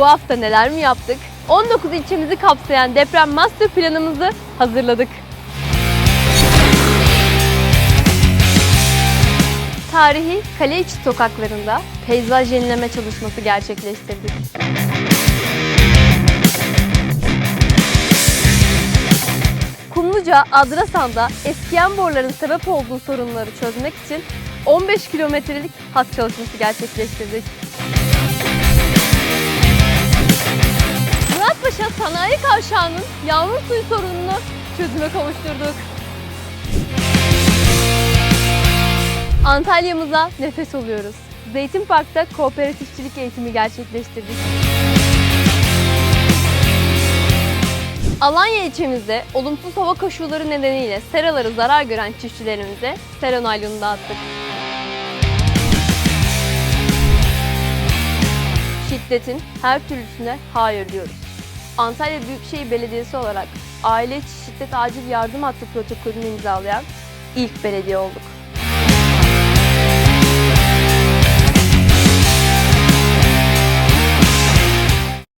bu hafta neler mi yaptık? 19 ilçemizi kapsayan deprem master planımızı hazırladık. Tarihi kale içi sokaklarında peyzaj yenileme çalışması gerçekleştirdik. Kumluca, Adrasan'da eskiyen boruların sebep olduğu sorunları çözmek için 15 kilometrelik hat çalışması gerçekleştirdik. Kavşağı'nın yağmur suyu sorununu çözüme kavuşturduk. Antalya'mıza nefes oluyoruz. Zeytin Park'ta kooperatifçilik eğitimi gerçekleştirdik. Alanya ilçemizde olumsuz hava koşulları nedeniyle seraları zarar gören çiftçilerimize sera naylonu dağıttık. Şiddetin her türlüsüne hayır diyoruz. Antalya Büyükşehir Belediyesi olarak aile içi şiddet acil yardım hattı protokolünü imzalayan ilk belediye olduk.